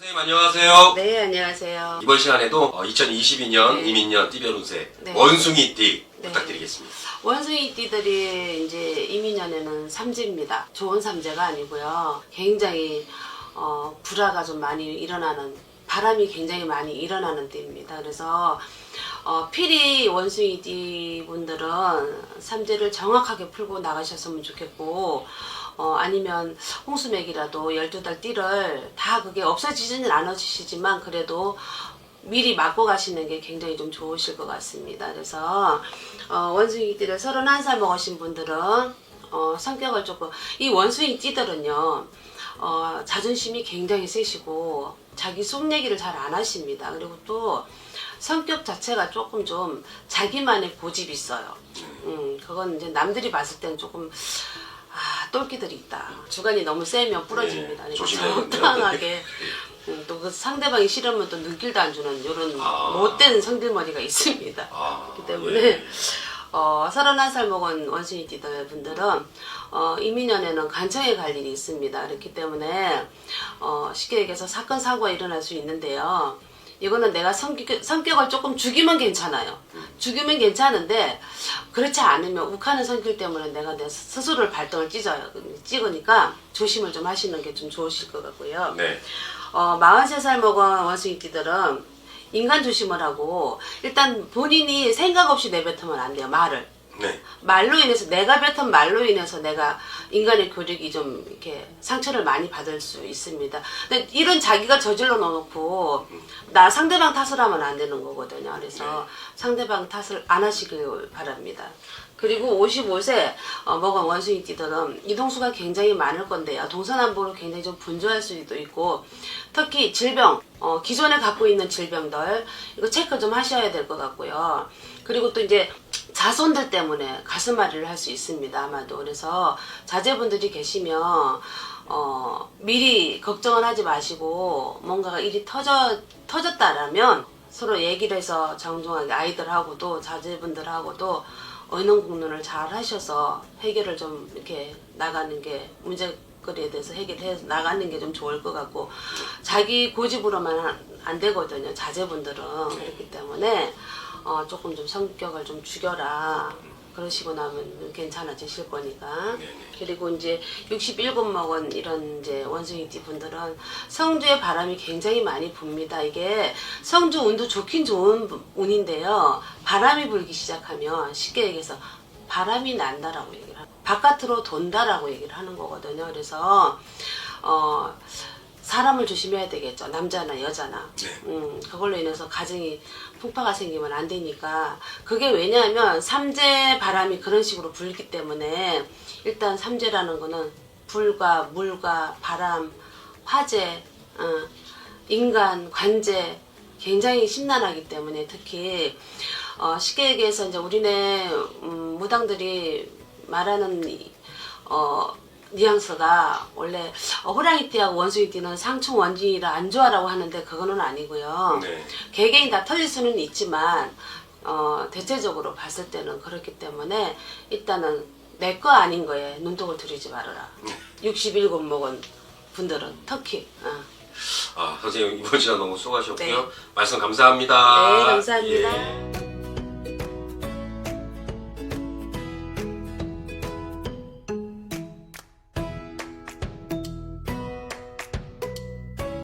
선생님 안녕하세요. 네, 안녕하세요. 이번 시간에도 2022년 네. 이민년 띠별 운세 네. 원숭이 띠 네. 부탁드리겠습니다. 원숭이 띠들이 이제 이민년에는 삼재입니다. 좋은 삼재가 아니고요. 굉장히 어, 불화가 좀 많이 일어나는 바람이 굉장히 많이 일어나는 띠입니다. 그래서 어, 필히 원숭이 띠 분들은 삼재를 정확하게 풀고 나가셨으면 좋겠고 어, 아니면 홍수맥이라도 12달 띠를 다 그게 없어지지는 않으시지만 그래도 미리 맞고 가시는 게 굉장히 좀 좋으실 것 같습니다. 그래서 어, 원숭이 띠를 31살 먹으신 분들은 어, 성격을 조금 이 원숭이 띠들은요 어, 자존심이 굉장히 세시고 자기 속 얘기를 잘 안 하십니다. 그리고 또 성격 자체가 조금 좀 자기만의 고집이 있어요. 음, 그건 이제 남들이 봤을 때는 조금 아, 똘끼들이 있다. 주관이 너무 세면 부러집니다. 네, 그러니까. 적당하게 음, 또그 상대방이 싫으면 또 눈길도 안 주는 이런 아. 못된 성질머리가 있습니다. 아, 그렇기 때문에 예. 어, 31살 먹은 원숭이 띠들 분들은 어, 이민년에는 간청에 갈 일이 있습니다. 그렇기 때문에 어, 쉽게 얘기해서 사건 사고가 일어날 수 있는데요. 이거는 내가 성격, 성격을 조금 죽이면 괜찮아요. 죽이면 괜찮은데 그렇지 않으면 욱하는 성격 때문에 내가 내 스스로를 발등을 찢어요. 찍으니까 조심을 좀 하시는 게 좀 좋으실 것 같고요. 네. 어, 43살 먹은 원숭이띠들은 인간 조심을 하고 일단 본인이 생각 없이 내뱉으면 안 돼요 말을 네. 말로 인해서 내가 뱉은 말로 인해서 내가 인간의 교력이 좀 이렇게 상처를 많이 받을 수 있습니다. 근데 이런 자기가 저질러 놓고 나 상대방 탓을 하면 안 되는 거거든요. 그래서 상대방 탓을 안 하시길 바랍니다. 그리고 55세 어, 먹은 원숭이 띠들은 이동수가 굉장히 많을 건데요. 동서남북으로 굉장히 좀 분주할 수도 있고 특히 질병, 어, 기존에 갖고 있는 질병들 이거 체크 좀 하셔야 될 것 같고요. 그리고 또 이제 자손들 때문에 가슴앓이를 할 수 있습니다. 아마도 그래서 자제분들이 계시면 어, 미리 걱정을 하지 마시고 뭔가가 일이 터져 터졌다라면 서로 얘기를 해서 정중하게 아이들하고도 자제분들하고도 의논공론을 잘 하셔서 해결을 좀 이렇게 나가는 게 문제 거리에 대해서 해결해 나가는 게 좀 좋을 것 같고 자기 고집으로만 안- 안 되거든요 자제분들은 그렇기 때문에 어, 조금 좀 성격을 좀 죽여라 그러시고 나면 괜찮아지실 거니까 그리고 이제 67 먹은 이런 이제 원숭이띠 분들은 성주의 바람이 굉장히 많이 붑니다. 이게 성주 운도 좋긴 좋은 운인데요. 바람이 불기 시작하면 쉽게 얘기해서 바람이 난다라고 얘기를 하고 바깥으로 돈다라고 얘기를 하는 거거든요. 그래서 어 사람을 조심해야 되겠죠. 남자나 여자나. 네. 음, 그걸로 인해서 가정이 풍파가 생기면 안 되니까 그게 왜냐하면 삼재 바람이 그런 식으로 불기 때문에 일단 삼재라는 거는 불과 물과 바람, 화재, 어, 인간, 관재 굉장히 심란하기 때문에 특히 어, 쉽게 얘기해서 이제 우리네 음, 무당들이 말하는 이- 어, 뉘앙스가 원래 어, 호랑이띠하고 원숭이띠는 상충 원진이라 안 좋아라고 하는데 그거는 아니고요. 네. 개개인 다 터질 수는 있지만 어, 대체적으로 봤을 때는 그렇기 때문에 일단은 내 거 아닌 거에 눈독을 들이지 말아라. 67 먹은 분들은 특히 어. 아, 선생님 이번 시간 너무 수고하셨고요. 네. 말씀 감사합니다. 네 감사합니다. 예.